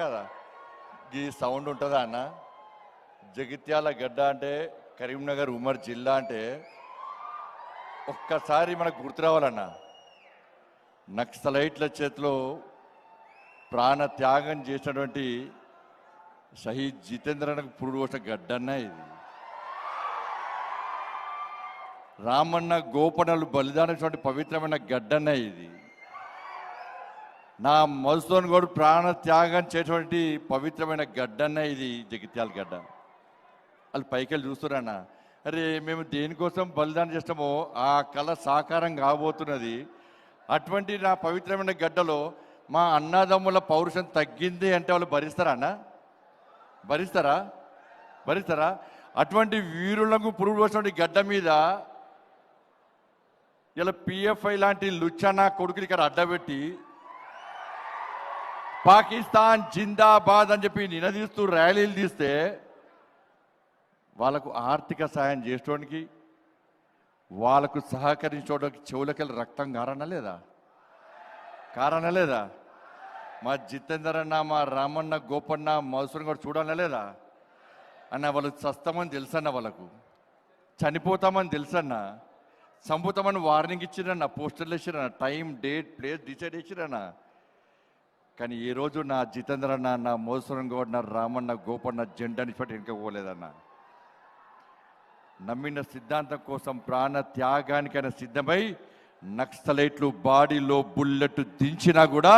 కదా? ఈ సౌండ్ ఉంటుందా అన్న? జగిత్యాల గడ్డ అంటే కరీంనగర్ ఉమర్ జిల్లా అంటే ఒక్కసారి మనకు గుర్తు రావాలన్న. నక్సలైట్ల చేతిలో ప్రాణ త్యాగం చేసినటువంటి షహీద్ జితేంద్రనకు పురుడు పోసిన గడ్డన్న ఇది. రామన్న గోపనలు బలిదానటువంటి పవిత్రమైన గడ్డన్న ఇది. నా మధుసూన్ గౌడ్ ప్రాణ త్యాగం చేసేటువంటి పవిత్రమైన గడ్డన్న ఇది జగిత్యాల గడ్డ. వాళ్ళు పైకి వెళ్ళి చూస్తున్నా అరే మేము దేనికోసం బలిదానం చేస్తామో ఆ కళ సాకారం కాబోతున్నది. అటువంటి నా పవిత్రమైన గడ్డలో మా అన్నదమ్ముల పౌరుషం తగ్గింది అంటే వాళ్ళు భరిస్తారా అన్న? భరిస్తారా? భరిస్తారా? అటువంటి వీరులకు పురుగు వచ్చినటువంటి గడ్డ మీద ఇలా పిఎఫ్ఐ లాంటి లుచ్చనా కొడుకులు ఇక్కడ అడ్డబెట్టి పాకిస్తాన్ జిందాబాద్ అని చెప్పి నినదీస్తూ ర్యాలీలు తీస్తే వాళ్ళకు ఆర్థిక సాయం చేసుకోవడానికి వాళ్ళకు సహకరించడానికి చెవులకెళ్ళి రక్తం కారణ లేదా? కారణ లేదా? మా జితేందర్ అన్న మా రామన్న గోపన్న మధుసూన్ కూడా చూడాలనే లేదా? అన్న వాళ్ళు చస్తామని తెలుసన్న వాళ్ళకు. చనిపోతామని తెలుసన్న. చంపుతామని వార్నింగ్ ఇచ్చిరన్న పోస్టర్లు వేసిరన్న టైం డేట్ ప్లేస్ డిసైడ్ వేసిరన్నా కానీ ఈ రోజు నా జితేంద్ర అన్న నా మోసరం గౌడ్ నా రామన్న గోపన్న జెండాని పట్టి ఇంకా పోలేదన్న. నమ్మిన సిద్ధాంతం కోసం ప్రాణ త్యాగానికైనా సిద్ధమై నక్సలైట్లు బాడీలో బుల్లెట్ దించినా కూడా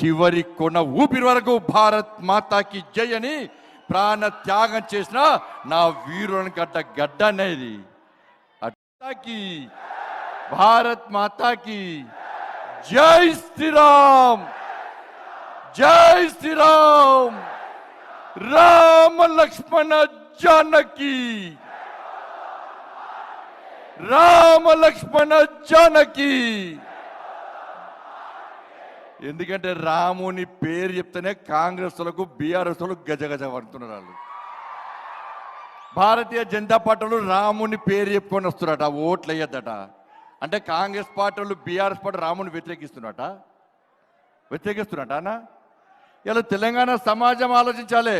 చివరి కొన ఊపిరి వరకు భారత్ మాతాకి జై అని ప్రాణ త్యాగం చేసిన నా వీరుని గడ్డ గడ్డ అనేది అట్టాకి భారత్ మాతాకి జై శ్రీరామ్! జై శ్రీరామ్. రామ లక్ష్మణ జానకి. రామ లక్ష్మణ జానకి. ఎందుకంటే రాముని పేరు చెప్తేనే కాంగ్రెస్లకు బీఆర్ఎస్ గజగజ పడుతున్నారు వాళ్ళు. భారతీయ జనతా పార్టీలు రాముని పేరు చెప్పుకొని వస్తున్నారట ఓట్లు వేయద్దట. అంటే కాంగ్రెస్ పార్టీలు బీఆర్ఎస్ పార్టీ రాముని వ్యతిరేకిస్తున్నట వ్యతిరేకిస్తున్నట అన్నా? ఇలా తెలంగాణ సమాజం ఆలోచించాలి.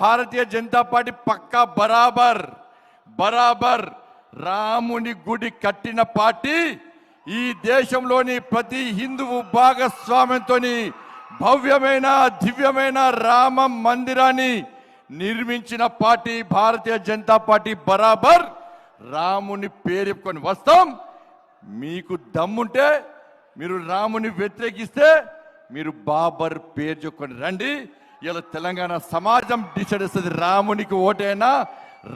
భారతీయ జనతా పార్టీ పక్కా బరాబర్ బరాబర్ రాముని గుడి కట్టిన పార్టీ ఈ దేశంలోని ప్రతి హిందువు భాగస్వామ్యంతో భవ్యమైన దివ్యమైన రామ మందిరాన్ని నిర్మించిన పార్టీ భారతీయ జనతా పార్టీ బరాబర్ రాముని పేరెప్పుకొని వస్తాం. మీకు దమ్ముంటే మీరు రాముని వ్యతిరేకిస్తే మీరు బాబర్ పేరు చెప్పుకొని రండి. ఇలా తెలంగాణ సమాజం డిసైడ్ ఇస్తుంది రామునికి ఓటైనా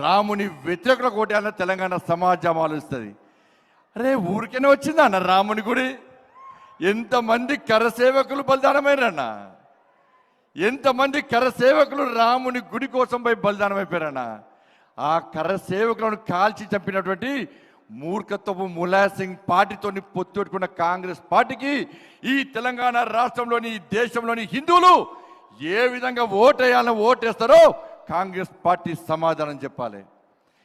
రాముని వ్యతిరేకులకు ఓటైనా తెలంగాణ సమాజం ఆలోచిస్తుంది. అరే ఊరికైనా వచ్చిందా అన్న రాముని గుడి? ఎంతమంది కరసేవకులు బలిదానమైరన్నా ఎంతమంది కరసేవకులు రాముని గుడి కోసం పోయి బలిదానం ఆ కరసేవకులను కాల్చి చంపినటువంటి మూర్ఖత్వపు ములాయం సింగ్ పార్టీతోని పొత్తుపెట్టుకున్న కాంగ్రెస్ పార్టీకి ఈ తెలంగాణ రాష్ట్రంలోని ఈ దేశంలోని హిందువులు ఏ విధంగా ఓటేయాలని ఓటేస్తారో కాంగ్రెస్ పార్టీ సమాధానం చెప్పాలి.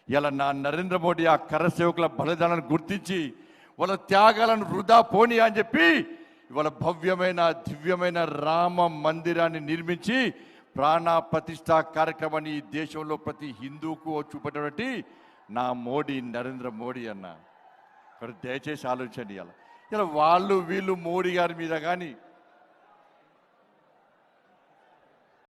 ఇలా నా నరేంద్ర మోడీ ఆ కరసేవకుల బలిదానాన్ని గుర్తించి వాళ్ళ త్యాగాలను వృధా పోని అని చెప్పి ఇవాళ భవ్యమైన దివ్యమైన రామ మందిరాన్ని నిర్మించి ప్రాణ ప్రతిష్ట కార్యక్రమాన్ని ఈ దేశంలో ప్రతి హిందూకు చూపేటటువంటి నా మోడీ నరేంద్ర మోడీ అన్న. ఇక్కడ దయచేసి ఆలోచించండి ఇలా ఇలా వాళ్ళు వీళ్ళు మోడీ గారి మీద కానీ